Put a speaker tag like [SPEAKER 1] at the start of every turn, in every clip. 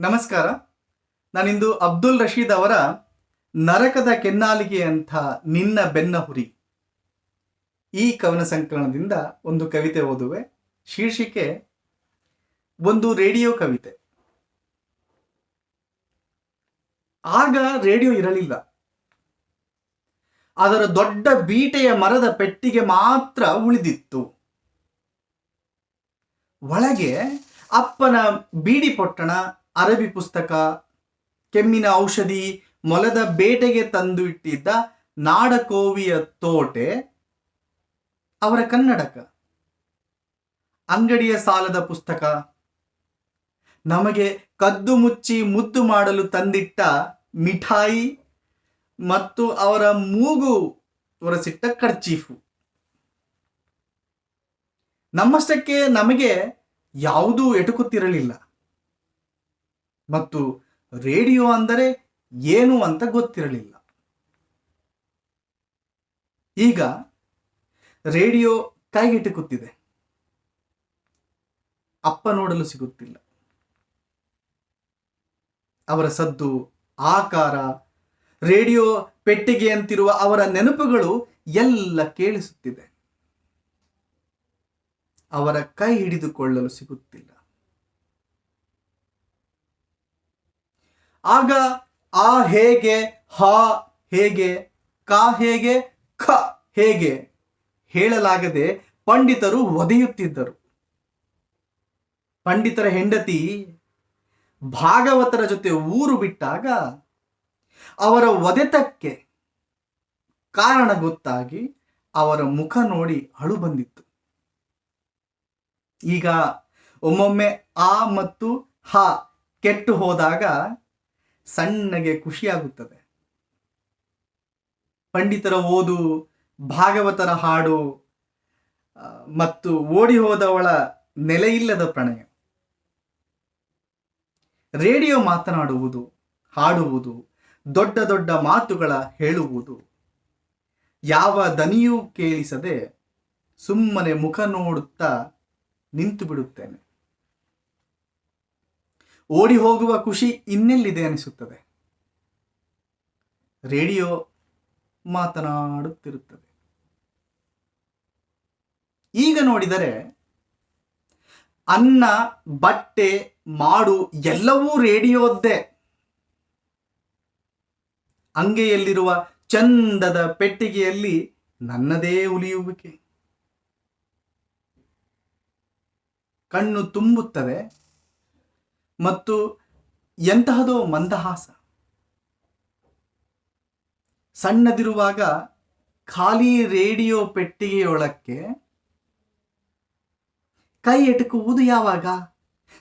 [SPEAKER 1] ನಮಸ್ಕಾರ. ನಾನಿಂದು ಅಬ್ದುಲ್ ರಶೀದ್ ಅವರ ನರಕದ ಕೆನ್ನಾಲಿಗೆ ಅಂತ ನಿನ್ನ ಬೆನ್ನ ಹುರಿ. ಈ ಕವನ ಸಂಕಲನದಿಂದ ಒಂದು ಕವಿತೆ ಓದುವೆ. ಶೀರ್ಷಿಕೆ, ಒಂದು ರೇಡಿಯೋ ಕವಿತೆ. ಆಗ ರೇಡಿಯೋ ಇರಲಿಲ್ಲ. ಅದರ ದೊಡ್ಡ ಬೀಟೆಯ ಮರದ ಪೆಟ್ಟಿಗೆ ಮಾತ್ರ ಉಳಿದಿತ್ತು. ಒಳಗೆ ಅಪ್ಪನ ಬೀಡಿ ಪೊಟ್ಟಣ ಅರಬಿ ಪುಸ್ತಕ, ಕೆಮ್ಮಿನ ಔಷಧಿ, ಮೊಲದ ಬೇಟೆಗೆ ತಂದು ಇಟ್ಟಿದ್ದ ನಾಡಕೋವಿಯ ತೋಟೆ, ಅವರ ಕನ್ನಡಕ. ಅಂಗಡಿಯ ಸಾಲದ ಪುಸ್ತಕ. ನಮಗೆ ಕದ್ದು ಮುಚ್ಚಿ ಮುದ್ದು ಮಾಡಲು ತಂದಿಟ್ಟ ಮಿಠಾಯಿ ಮತ್ತು ಅವರ ಮೂಗು ಒರೆಸಿಟ್ಟ ಕರ್ಚೀಫು. ನಮ್ಮಷ್ಟಕ್ಕೆ ನಮಗೆ ಯಾವುದೂ ಎಟುಕುತ್ತಿರಲಿಲ್ಲ. ಮತ್ತು ರೇಡಿಯೋ ಅಂದರೆ ಏನು ಅಂತ ಗೊತ್ತಿರಲಿಲ್ಲ. ಈಗ ರೇಡಿಯೋ ಕೈಗೆಟುಕುತ್ತಿದೆ. ಅಪ್ಪ ನೋಡಲು ಸಿಗುತ್ತಿಲ್ಲ. ಅವರ ಸದ್ದು, ಆಕಾರ, ರೇಡಿಯೋ ಪೆಟ್ಟಿಗೆಯಂತಿರುವ ಅವರ ನೆನಪುಗಳು ಎಲ್ಲ ಕೇಳಿಸುತ್ತಿದೆ. ಅವರ ಕೈ ಹಿಡಿದುಕೊಳ್ಳಲು ಸಿಗುತ್ತಿಲ್ಲ. ಆಗ ಆ ಹೇಗೆ, ಹ ಹೇಗೆ, ಕ ಹೇಗೆ, ಖ ಹೇಗೆ ಹೇಳಲಾಗದೆ ಪಂಡಿತರು ಒದೆಯುತ್ತಿದ್ದರು. ಪಂಡಿತರ ಹೆಂಡತಿ ಭಾಗವತರ ಜೊತೆ ಊರು ಬಿಟ್ಟಾಗ ಅವರ ಒದೆತಕ್ಕೆ ಕಾರಣ ಗೊತ್ತಾಗಿ ಅವರ ಮುಖ ನೋಡಿ ಅಳು ಬಂದಿತ್ತು. ಈಗ ಒಮ್ಮೊಮ್ಮೆ ಆ ಮತ್ತು ಹ ಕೆಟ್ಟು ಹೋದಾಗ ಸಣ್ಣಗೆ ಖುಷಿಯಾಗುತ್ತದೆ. ಪಂಡಿತರ ಓದು, ಭಾಗವತರ ಹಾಡು ಮತ್ತು ಓಡಿ ಹೋದವಳ ನೆಲೆಯಿಲ್ಲದ ಪ್ರಣಯ. ರೇಡಿಯೋ ಮಾತನಾಡುವುದು, ಹಾಡುವುದು, ದೊಡ್ಡ ದೊಡ್ಡ ಮಾತುಗಳ ಹೇಳುವುದು. ಯಾವ ದನಿಯೂ ಕೇಳಿಸದೆ ಸುಮ್ಮನೆ ಮುಖ ನೋಡುತ್ತಾ ನಿಂತು ಬಿಡುತ್ತೇನೆ ಓಡಿ ಹೋಗುವ ಖುಷಿ ಇನ್ನೆಲ್ಲಿದೆ ಅನಿಸುತ್ತದೆ? ರೇಡಿಯೋ ಮಾತನಾಡುತ್ತಿರುತ್ತದೆ. ಈಗ ನೋಡಿದರೆ, ಅನ್ನ, ಬಟ್ಟೆ, ಮಾಡು ಎಲ್ಲವೂ ರೇಡಿಯೋದ್ದೇ. ಅಂಗೆಯಲ್ಲಿರುವ ಚಂದದ ಪೆಟ್ಟಿಗೆಯಲ್ಲಿ ನನ್ನದೇ ಉಲಿಯುವಿಕೆ. ಕಣ್ಣು ತುಂಬುತ್ತದೆ ಮತ್ತು ಎಂತಹದೋ ಮಂದಹಾಸ. ಸಣ್ಣದಿರುವಾಗ ಖಾಲಿ ರೇಡಿಯೋ ಪೆಟ್ಟಿಗೆಯೊಳಕ್ಕೆ ಕೈ ಎಟುಕುವುದು ಯಾವಾಗ?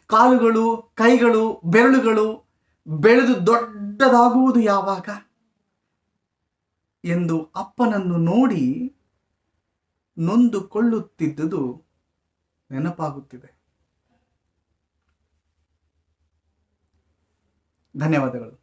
[SPEAKER 1] ಕಾಲುಗಳು, ಕೈಗಳು, ಬೆರಳುಗಳು ಬೆಳೆದು ದೊಡ್ಡದಾಗುವುದು ಯಾವಾಗ? ಎಂದು ಅಪ್ಪನನ್ನು ನೋಡಿ ನೊಂದುಕೊಳ್ಳುತ್ತಿದ್ದುದು ನೆನಪಾಗುತ್ತಿದೆ. ಧನ್ಯವಾದಗಳು.